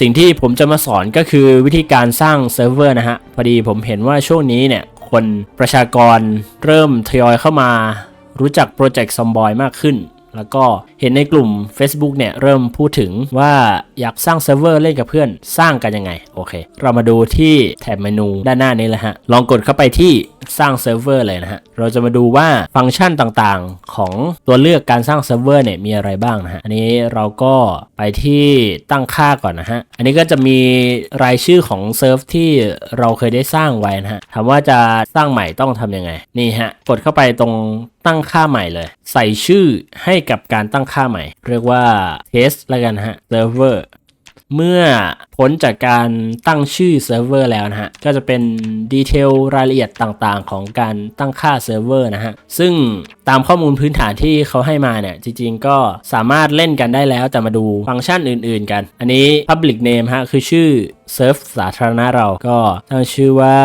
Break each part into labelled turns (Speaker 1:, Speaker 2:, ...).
Speaker 1: สิ่งที่ผมจะมาสอนก็คือวิธีการสร้างเซิร์ฟเวอร์นะฮะ พอดีผมเห็นว่าช่วงนี้เนี่ย คนประชากรเริ่มทยอยเข้ามารู้จักโปรเจกต์ซอมบอยมากขึ้น แล้วก็เห็นในกลุ่ม Facebook เนี่ยเริ่มพูดถึงว่าอยากสร้างเซิร์ฟเวอร์เล่นกับเพื่อนสร้างกันยังไง โอเค เรามาดูที่แถบเมนูด้านหน้านี้เลยฮะ ลองกดเข้าไปที่สร้างเซิร์ฟเวอร์เลยนะฮะ เราจะมาดูว่าฟังก์ชันต่างๆ ของตัวเลือกการสร้างเซิร์ฟเวอร์เนี่ยมีอะไรบ้างนะฮะ อันนี้เราก็ไปที่ตั้งค่าก่อนนะฮะ อันนี้ก็จะมีรายชื่อของเซิร์ฟที่เราเคยได้สร้างไว้นะฮะถามว่าจะสร้างใหม่ต้องทำยังไง นี่ฮะ กดเข้าไปตรงตั้งค่าใหม่เลย ใส่ชื่อให้กับการตั้งค่าใหม่ เรียกว่า test แล้วกันนะฮะ server เมื่อ พ้นจากการตั้งชื่อเซิร์ฟเวอร์แล้วนะฮะ ก็จะเป็นดีเทลรายละเอียดต่างๆ ของการตั้งค่าเซิร์ฟเวอร์นะฮะ ซึ่งตามข้อมูลพื้นฐานที่เขาให้มาเนี่ย จริงๆ ก็สามารถเล่นกันได้แล้วแต่มาดูฟังก์ชันอื่นๆกัน อันนี้ Public Name ฮะ คือชื่อเซิร์ฟสาธารณะเราก็ตั้งชื่อว่า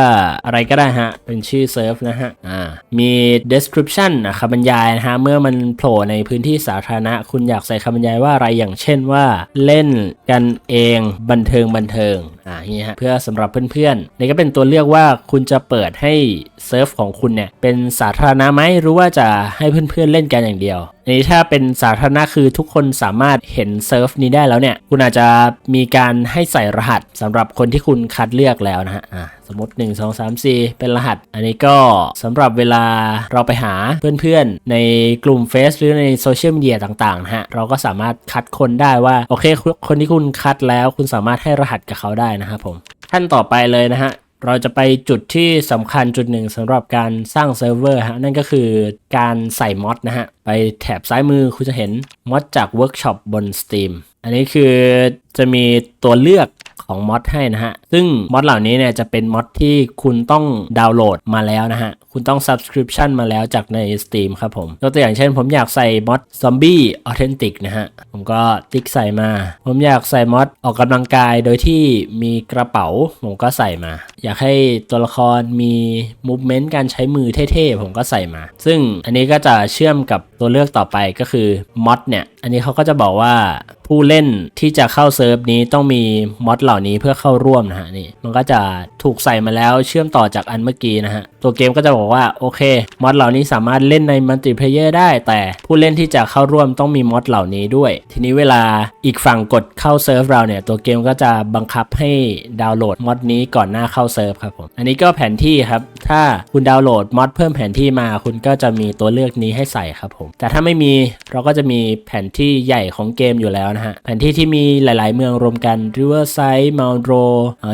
Speaker 1: อะไรก็ได้ฮะ เป็นชื่อเซิร์ฟนะฮะ อ่า มี description นะคำบรรยายนะฮะ เมื่อมันโผล่ในพื้นที่สาธารณะ คุณอยากใส่คำบรรยายว่าอะไรอย่างเช่นว่า เล่นกันเองบันเทิงบันเทิง อ่าอย่างนี้ฮะเพื่อสำหรับเพื่อนๆนี่ก็เป็นตัวเลือกว่าคุณจะเปิดให้เซิร์ฟของคุณเนี่ยเป็นสาธารณะไหมหรือว่าจะให้เพื่อนๆเล่นกันอย่างเดียวอันนี้ถ้าเป็นสาธารณะคือทุกคนสามารถเห็นเซิร์ฟนี้ได้แล้วเนี่ยคุณอาจจะมีการให้ใส่รหัสสำหรับคนที่คุณคัดเลือกแล้วนะฮะอ่าสมมติ 1 2 3 4 เป็นรหัส อันนี้ก็สำหรับเวลาเราไปหาเพื่อนๆ ในกลุ่มเฟซหรือในโซเชียลมีเดียต่างๆนะฮะ เราก็สามารถคัดคนได้ว่า โอเค คนที่คุณคัดแล้วคุณสามารถให้รหัสกับเขาได้นะครับผมขั้นต่อไปเลยนะฮะเราจะไปจุดที่สำคัญจุดหนึ่งสำหรับการสร้างเซิร์ฟเวอร์ฮะนั่นก็คือการใส่มอดนะฮะ ไปแถบซ้ายมือคุณจะเห็นมอดจากเวิร์กช็อปบน Steam อันนี้คือจะมีตัวเลือกของมอดให้นะฮะ ซึ่งมอดเหล่านี้เนี่ยจะเป็นมอดที่คุณต้องดาวน์โหลดมาแล้วนะฮะ คุณต้อง subscription มาแล้วจากใน Steam ครับผมยกตัวอย่างเช่น ผมอยากใส่มอด Zombie Authentic นะฮะ ผมก็ติ๊กใส่มา ผมอยากใส่มอดออกกำลังกายโดยที่มีกระเป๋า ผมก็ใส่มา อยากให้ตัวละครมี movement การใช้มือเท่ๆ ผมก็ใส่มา ซึ่งอันนี้ก็จะเชื่อมกับตัวเลือกต่อไปก็คือมอดเนี่ย อันนี้เขาก็จะบอกว่าผู้เล่นที่จะเข้าเซิร์ฟนี้ต้องมีมอดเหล่านี้เพื่อเข้าร่วมนะฮะนี่มันก็จะถูกใส่มาแล้วเชื่อมต่อจากอันเมื่อกี้นะฮะตัวเกมก็จะบอกว่าโอเคมอดเหล่านี้สามารถเล่นในมัลติเพลเยอร์ได้ แต่ผู้เล่นที่จะเข้าร่วมต้องมีมอดเหล่านี้ด้วย ทีนี้เวลาอีกฝั่งกดเข้าเซิร์ฟเราเนี่ยตัวเกมก็จะบังคับให้ดาวน์โหลดมอดนี้ก่อนหน้าเข้าเซิร์ฟครับผมอันนี้ก็แผนที่ครับถ้าคุณดาวน์โหลดมอดเพิ่มแผนที่มาคุณก็จะมีตัวเลือกนี้ให้ใส่ครับผม แต่ถ้าไม่มีเราก็จะมีแผนที่ใหญ่ของเกมอยู่แล้วนะฮะ แผนที่ที่มีหลาย ๆ เมืองรวมกัน Riverside Mount r o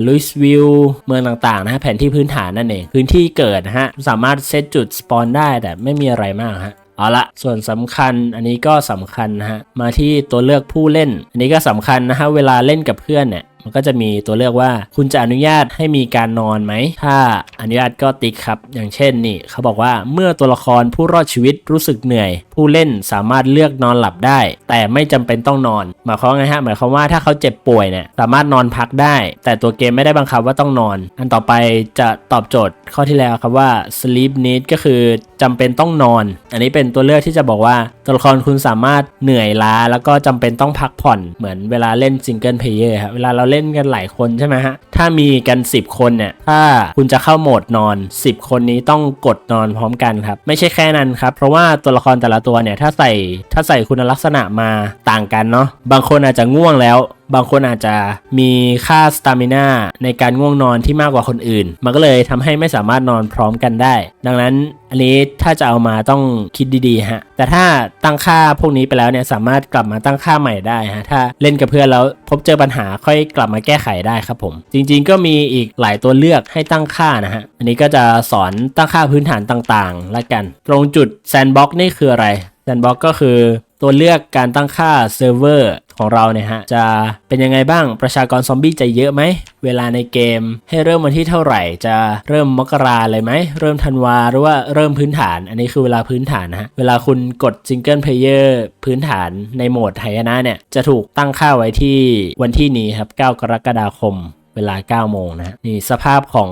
Speaker 1: ลุยส์วิลเมืองต่าง ๆ นะฮะ แผนที่พื้นฐานนั่นเอง พื้นที่เกิดนะฮะ สามารถเซตจุดสปอนได้แต่ไม่มีอะไรมากฮะเอาละส่วนสำคัญอันนี้ก็สำคัญนะฮะ มาที่ตัวเลือกผู้เล่น อันนี้ก็สำคัญนะฮะ เวลาเล่นกับเพื่อนเนี่ย มันก็จะมีตัวเลือกว่าคุณจะอนุญาตให้มีการนอนไหม ถ้าอนุญาตก็ติ๊กครับ อย่างเช่นนี่เขาบอกว่าเมื่อตัวละครผู้รอดชีวิตรู้สึกเหนื่อย ผู้เล่นสามารถเลือกนอนหลับได้ แต่ไม่จำเป็นต้องนอน หมายความไงฮะหมายความว่าถ้าเขาเจ็บป่วยเนี่ยสามารถนอนพักได้ แต่ตัวเกมไม่ได้บังคับว่าต้องนอน อันต่อไปจะตอบโจทย์ข้อที่แล้วครับว่า sleep need ก็คือจำเป็นต้องนอน อันนี้เป็นตัวเลือกที่จะบอกว่า ตัวละครคุณสามารถเหนื่อยล้าแล้วก็จำเป็นต้องพักผ่อนเหมือนเวลาเล่นซิงเกิลเพลเยอร์ครับเวลาเราเล่นกันหลายคนใช่ไหมฮะ ถ้ามีกัน 10 คนเนี่ย ถ้าคุณจะเข้าโหมดนอน 10 คนนี้ต้องกดนอนพร้อมกันครับ ไม่ใช่แค่นั้นครับ เพราะว่าตัวละครแต่ละตัวเนี่ย ถ้าใส่ถ้าใส่คุณลักษณะมาต่างกันเนาะบางคนอาจจะง่วงแล้ว บางคนอาจจะมีค่าสตามิน่าในการง่วงนอนที่มากกว่าคนอื่น มันก็เลยทำให้ไม่สามารถนอนพร้อมกันได้ ดังนั้นอันนี้ถ้าจะเอามาต้องคิดดีๆฮะ แต่ถ้าตั้งค่าพวกนี้ไปแล้วเนี่ยสามารถกลับมาตั้งค่าใหม่ได้ฮะ ถ้าเล่นกับเพื่อนแล้วพบเจอปัญหาค่อยกลับมาแก้ไขได้ครับผม จริงๆก็มีอีกหลายตัวเลือกให้ตั้งค่านะฮะ อันนี้ก็จะสอนตั้งค่าพื้นฐานต่างๆละกัน ตรงจุดแซนบ็อกนี่คืออะไรแซนบ็อกก็คือตัวเลือกการตั้งค่าเซิร์ฟเวอร์ ของเราเนี่ยฮะจะเป็นยังไงบ้างประชากรซอมบี้จะเยอะไหม เวลาในเกมให้เริ่มวันที่เท่าไหร่ จะเริ่มมกราเลยไหม เริ่มธันวาหรือว่าเริ่มพื้นฐาน อันนี้คือเวลาพื้นฐานนะฮะเวลาคุณกดซิงเกิลเพลเยอร์พื้นฐานในโหมดไหยนะเนี่ยจะถูกตั้งค่าไว้ที่วันที่นี้ครับ 9 กรกฎาคม เวลา 9 โมงนะนี่สภาพของ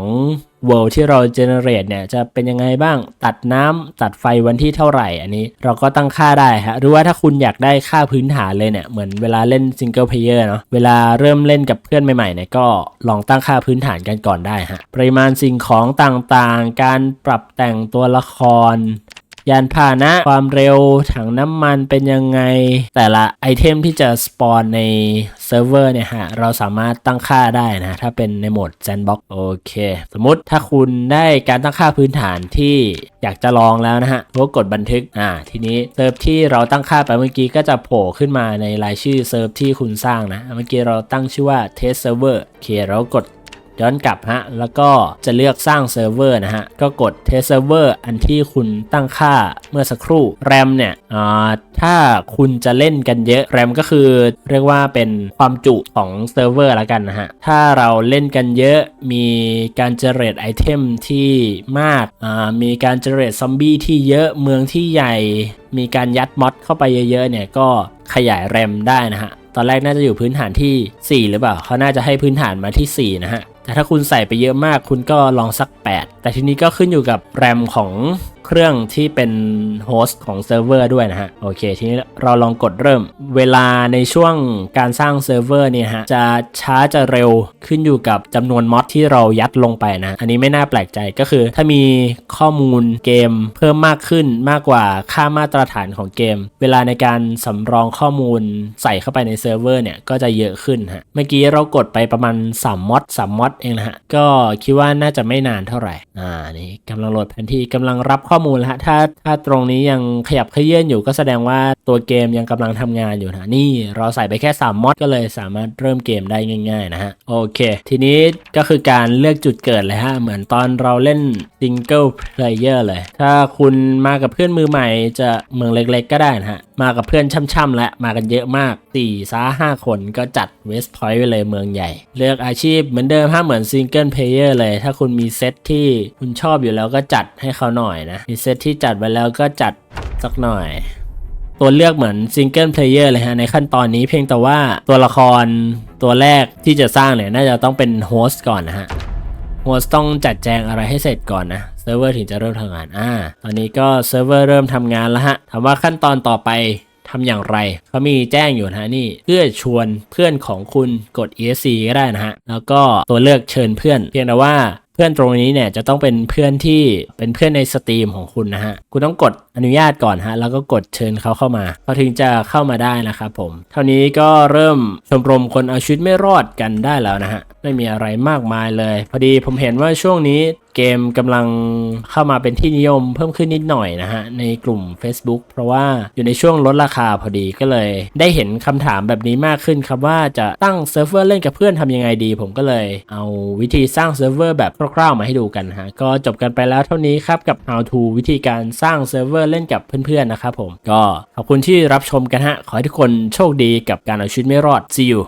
Speaker 1: World ที่เรา generate เนี่ยจะเป็นยังไงบ้างตัดน้ำตัดไฟวันที่เท่าไหร่ อันนี้เราก็ตั้งค่าได้ฮะหรือว่าถ้าคุณอยากได้ค่าพื้นฐานเลยเนี่ยเหมือนเวลาเล่น single player เนาะเวลาเริ่มเล่นกับเพื่อนใหม่ๆเนี่ยก็ลองตั้งค่าพื้นฐานกันก่อนได้ฮะปริมาณสิ่งของต่างๆ การปรับแต่งตัวละคร ยานพาหนะ ความเร็วถังน้ำมันเป็นยังไง แต่ละไอเทมที่จะสปอนในเซิร์ฟเวอร์เนี่ยฮะ เราสามารถตั้งค่าได้นะ ถ้าเป็นในโหมด Sandbox โอเค สมมติถ้าคุณได้การตั้งค่าพื้นฐานที่อยากจะลองแล้วนะฮะก็กดบันทึก อ่า ทีนี้เซิร์ฟที่เราตั้งค่าไปเมื่อกี้ก็จะโผล่ขึ้นมาในรายชื่อเซิร์ฟที่คุณสร้างนะ เมื่อกี้เราตั้งชื่อว่า Test Server โอเคเรากด ย้อนกลับฮะ แล้วก็จะเลือกสร้างเซิร์ฟเวอร์นะฮะ ก็กด test server อันที่คุณตั้งค่าเมื่อสักครู่ แรมเนี่ยอ่าถ้าคุณจะเล่นกันเยอะ แรมก็คือเรียกว่าเป็นความจุของเซิร์ฟเวอร์ละกันนะฮะ ถ้าเราเล่นกันเยอะมีการเจเรตไอเทมที่มากอ่ามีการเจเรตซอมบี้ที่เยอะเมืองที่ใหญ่ มีการยัดมอดเข้าไปเยอะๆเนี่ยก็ขยายแรมได้นะฮะ ตอนแรกน่าจะอยู่พื้นฐานที่ 4 หรือเปล่า เขาน่าจะให้พื้นฐานมาที่ 4 นะฮะ แต่ถ้าคุณใส่ไปเยอะมากคุณก็ลองสัก 8 แต่ทีนี้ก็ขึ้นอยู่กับแรมของเครื่องที่เป็นโฮสต์ของเซิร์ฟเวอร์ด้วยนะฮะ โอเค ทีนี้เราลองกดเริ่ม เวลาในช่วงการสร้างเซิร์ฟเวอร์เนี่ยฮะ จะช้าจะเร็วขึ้นอยู่กับจำนวนมอดที่เรายัดลงไปนะ อันนี้ไม่น่าแปลกใจก็คือ ถ้ามีข้อมูลเกมเพิ่มมากขึ้นมากกว่าค่ามาตรฐานของเกม เวลาในการสำรองข้อมูลใส่เข้าไปในเซิร์ฟเวอร์เนี่ยก็จะเยอะขึ้นฮะ เมื่อกี้เรากดไปประมาณ3มอด3มอดเองนะฮะ ก็คิดว่าน่าจะไม่นานเท่าไหร่ อ่า นี่กำลังโหลดแผนที่กำลังรับข้อมูลแล้วฮะ ถ้าถ้าตรงนี้ยังขยับเขยื่อนอยู่ก็แสดงว่าตัวเกมยังกำลังทำงานอยู่นะนี่เราใส่ไปแค่ 3มอดก็เลยสามารถเริ่มเกมได้ง่าย ๆ นะฮะ โอเค ทีนี้ก็คือการเลือกจุดเกิดเลยฮะ เหมือนตอนเราเล่น single player เลย ถ้าคุณมากับเพื่อนมือใหม่จะเมืองเล็ก ๆ ก็ได้นะฮะ มากับเพื่อนช่ำๆและมากันเยอะมาก4ซ่าห้าคนก็จัดเวสพอยต์ไปเลยเมืองใหญ่ เลือกอาชีพเหมือนเดิมฮะเหมือนซิงเกิลเพลเยอร์เลย ถ้าคุณมีเซตที่คุณชอบอยู่แล้วก็จัดให้เขาหน่อยนะมีเซตที่จัดไว้แล้วก็จัดสักหน่อยตัวเลือกเหมือนซิงเกิลเพลเยอร์เลยฮะ ในขั้นตอนนี้เพียงแต่ว่าตัวละครตัวแรกที่จะสร้างเนี่ย น่าจะต้องเป็นโฮสต์ก่อนนะฮะ โฮสต์ต้องจัดแจงอะไรให้เสร็จก่อนนะ ซิร์ฟเวอร์ถึงจะเริ่มทำงานอ่าตอนนี้ก็เซิร์ฟเวอร์เริ่มทำงานแล้วฮะถามว่าขั้นตอนต่อไปทำอย่างไรเขามีแจ้งอยู่นะฮะนี่เพื่อชวนเพื่อนของคุณกด ESC ก็ได้นะฮะแล้วก็ตัวเลือกเชิญเพื่อน เพียงแต่ว่าเพื่อนตรงนี้เนี่ยจะต้องเป็นเพื่อนที่เป็นเพื่อนในสตรีมของคุณนะฮะคุณต้องกดอนุญาตก่อนฮะแล้วก็กดเชิญเขาเข้ามาเขาถึงจะเข้ามาได้นะครับผม เท่านี้ก็เริ่มชมรมคนเอาชีวิตไม่รอดกันได้แล้วนะฮะ ไม่มีอะไรมากมายเลย พอดีผมเห็นว่าช่วงนี้เกมกำลังเข้ามาเป็นที่นิยมเพิ่มขึ้นนิดหน่อยนะฮะ ในกลุ่ม Facebook เพราะว่าอยู่ในช่วงลดราคาพอดีก็เลย ได้เห็นคำถามแบบนี้มากขึ้นครับว่าจะตั้งเซิร์ฟเวอร์เล่นกับเพื่อนทำยังไงดี ผมก็เลยเอาวิธีสร้างเซิร์ฟเวอร์แบบคร่าวๆมาให้ดูกันฮะ ก็จบกันไปแล้วเท่านี้ครับกับ how to วิธีการสร้างเซิร์ฟเวอร์เล่นกับเพื่อนๆนะครับผมก็ขอบคุณที่รับชมกันฮะขอให้ทุกคนโชคดีกับการเอาชีวิตไม่รอด see you